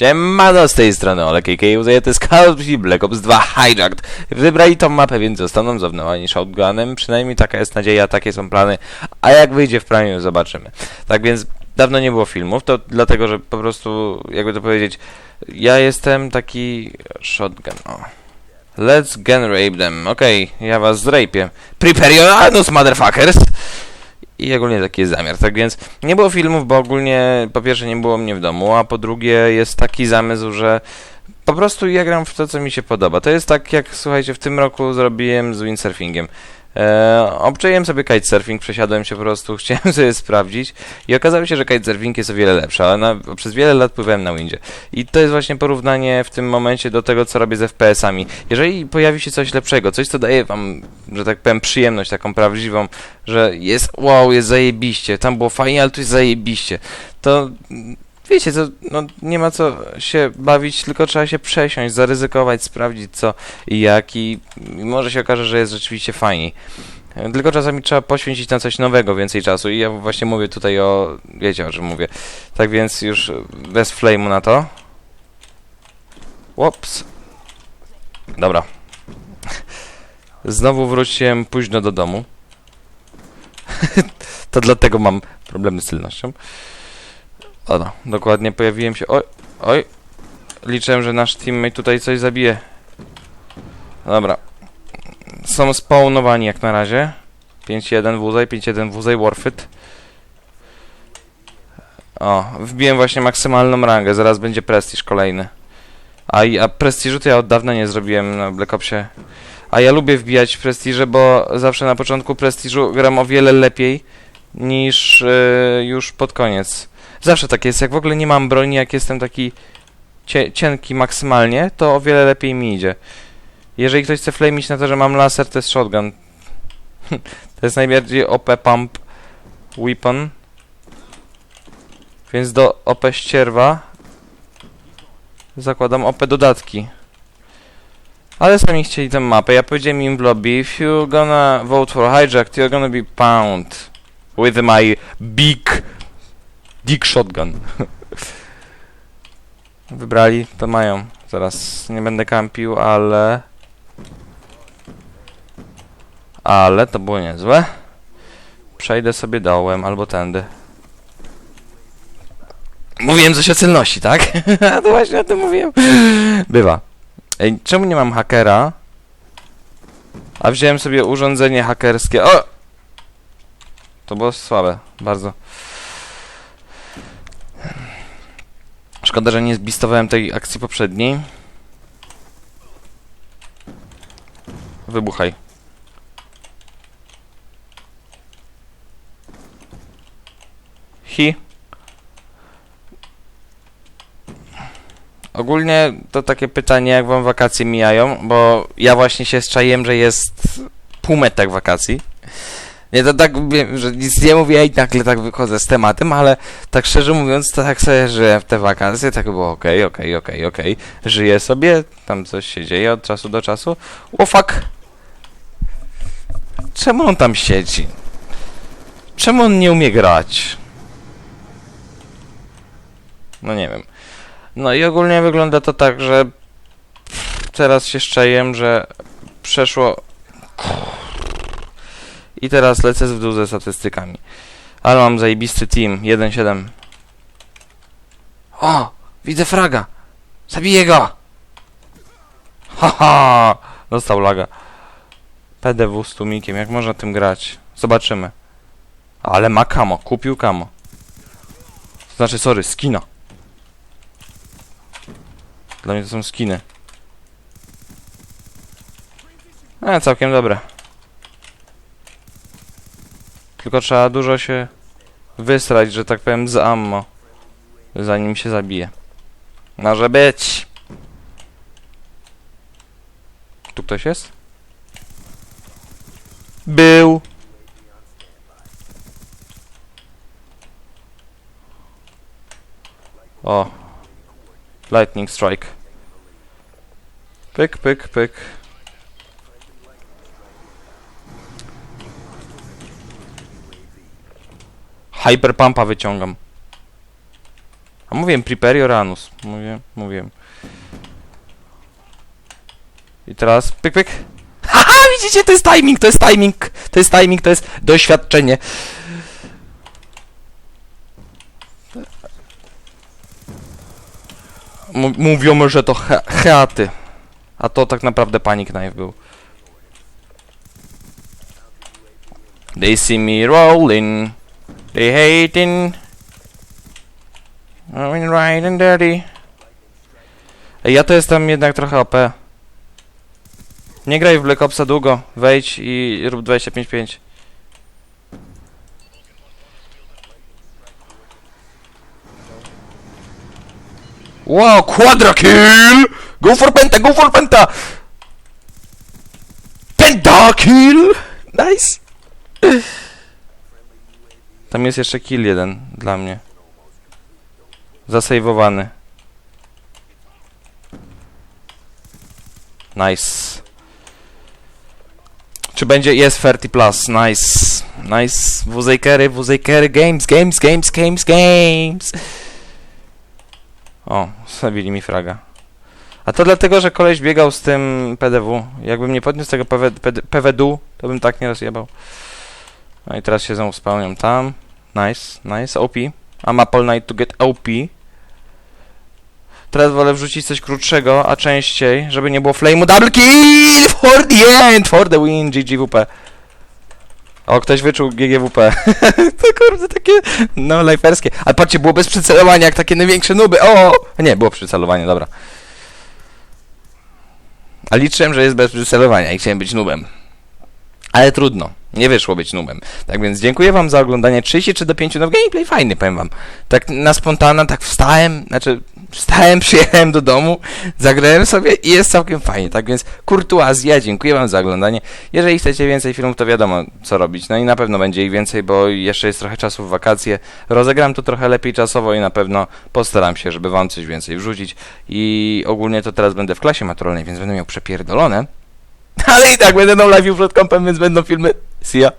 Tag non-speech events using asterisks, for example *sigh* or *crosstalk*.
Siemano z tej strony Olek a.k.a. to jest Black Ops 2 Hijacked. Wybrali tą mapę, więc zostaną zawnowani shotgunem. Przynajmniej taka jest nadzieja, takie są plany. A jak wyjdzie w praniu, zobaczymy. Tak więc dawno nie było filmów, to dlatego, że po prostu, jakby to powiedzieć, ja jestem taki shotgun. O. Let's gun rape them. Okej, ja was zrapię. Prepare your anus, motherfuckers! I ogólnie taki jest zamiar. Tak więc nie było filmów, bo ogólnie po pierwsze nie było mnie w domu, a po drugie jest taki zamysł, że po prostu ja gram w to, co mi się podoba. To jest tak, jak słuchajcie, w tym roku zrobiłem z windsurfingiem. E, obczaiłem sobie kitesurfing, przesiadłem się po prostu, *laughs* chciałem sobie sprawdzić i okazało się, że kitesurfing jest o wiele lepszy, ale na, przez wiele lat pływałem na windzie. I to jest właśnie porównanie w tym momencie do tego, co robię z FPS-ami. Jeżeli pojawi się coś lepszego, coś, co daje wam, że tak powiem, przyjemność taką prawdziwą, że jest wow, jest zajebiście, tam było fajnie, ale tu jest zajebiście, to wiecie, to, no, nie ma co się bawić, tylko trzeba się przesiąść, zaryzykować, sprawdzić co i jak i, może się okaże, że jest rzeczywiście fajniej. Tylko czasami trzeba poświęcić na coś nowego więcej czasu i ja właśnie mówię tutaj o, wiecie o czym mówię. Tak więc już bez flame'u na to. Łops. Dobra. *laughs* Znowu wróciłem późno do domu. *laughs* to dlatego mam problemy z tylnością. O no, dokładnie pojawiłem się. Oj, oj. Liczyłem, że nasz teammate tutaj coś zabije. Dobra. Są spawnowani jak na razie. 5-1 wuzaj, 5-1 wuzaj, Warfit. O, wbiłem właśnie maksymalną rangę, zaraz będzie prestiż kolejny. A, a prestiżu to ja od dawna nie zrobiłem na Black Opsie. A ja lubię wbijać prestiże, bo zawsze na początku prestiżu gram o wiele lepiej niż yy, już pod koniec. Zawsze tak jest, jak w ogóle nie mam broni, jak jestem taki cie, cienki maksymalnie, to o wiele lepiej mi idzie. Jeżeli ktoś chce flame'ić na to, że mam laser, to jest shotgun. *laughs* to jest najbardziej OP pump weapon. Więc do OP ścierwa zakładam OP dodatki. Ale sami chcieli tę mapę. Ja powiedziałem im w lobby, if you gonna vote for hijack, you're gonna be pound with my big Dick Shotgun. Wybrali, to mają. Zaraz nie będę kampił, ale... Ale to było niezłe. Przejdę sobie dołem albo tędy. Mówiłem coś o celności, tak? *laughs* to właśnie o tym mówiłem. Bywa. Ej, czemu nie mam hakera? A wziąłem sobie urządzenie hakerskie. O! To było słabe, bardzo. Szkoda, że nie zbistowałem tej akcji poprzedniej. Wybuchaj. Hi. Ogólnie to takie pytanie, jak wam wakacje mijają, bo ja właśnie się zczaiłem, że jest półmetek wakacji. Nie, to tak wiem, że nic nie mówię i nagle tak wychodzę z tematem, ale tak szczerze mówiąc, to tak sobie żyję w te wakacje, tak było okej, okej, okej, okej. Żyję sobie, tam coś się dzieje od czasu do czasu. O! Czemu on tam siedzi? Czemu on nie umie grać? No nie wiem. No i ogólnie wygląda to tak, że teraz się szczejem, że przeszło i teraz lecę w dół ze statystykami. Ale mam zajebisty team. 1-7. O! Widzę fraga! Zabiję go! Haha! Dostał laga. PDW z tłumikiem. Jak można tym grać? Zobaczymy. Ale ma kamo. Kupił kamo. Znaczy, sorry, skina. Dla mnie to są skiny. E, całkiem dobre. Tylko trzeba dużo się wysrać, że tak powiem, z ammo. Zanim się zabije. Może być. Tu ktoś jest? Był. O. Lightning strike. Pyk, pyk, pyk. Hyperpumpa wyciągam. A mówiłem, prepare your anus. Mówię, mówiłem. I teraz pyk, pyk. *laughs* Haha, widzicie, to jest timing, to jest timing, to jest timing, to jest doświadczenie. M- mówią, że to he heaty. A to tak naprawdę panic knife był. They see me rolling. They hating. I'm right and dirty. Ej, ja to jestem jednak trochę OP. Nie graj w Black Opsa długo. Wejdź i rób 25-5. Wow, quadra kill! Go for penta, go for penta! Penta kill! Nice! Tam jest jeszcze kill jeden dla mnie. Zasejwowany. Nice. Czy będzie? Jest 30 plus. Nice. Nice. Wuzejkery, wuzejkery, games, games, games, games, games. O, zabili mi fraga. A to dlatego, że koleś biegał z tym PDW. Jakbym nie podniósł tego PW, PWD, to bym tak nie rozjebał. No i teraz się znowu spełniam tam. Nice, nice. OP. I'm up all night to get OP. Teraz wolę wrzucić coś krótszego, a częściej, żeby nie było flame'u. Double kill for the end, for the win, GGWP. O, ktoś wyczuł GGWP. *laughs* to kurde, takie, no, lajferskie. Ale patrzcie, było bez przycelowania, jak takie największe nuby. O! Nie, było przycelowanie, dobra. A liczyłem, że jest bez przycelowania i chciałem być nubem. Ale trudno. Nie wyszło być nubem. Tak więc dziękuję wam za oglądanie 33 do 5. No gameplay fajny, powiem wam. Tak na spontana, tak wstałem, znaczy wstałem, *laughs* przyjechałem do domu, zagrałem sobie i jest całkiem fajnie. Tak więc kurtuazja, dziękuję wam za oglądanie. Jeżeli chcecie więcej filmów, to wiadomo co robić. No i na pewno będzie ich więcej, bo jeszcze jest trochę czasu w wakacje. Rozegram to trochę lepiej czasowo i na pewno postaram się, żeby wam coś więcej wrzucić. I ogólnie to teraz będę w klasie maturalnej, więc będę miał przepierdolone. *laughs* Ale i tak będę na live przed kompem, więc będą filmy. See ya.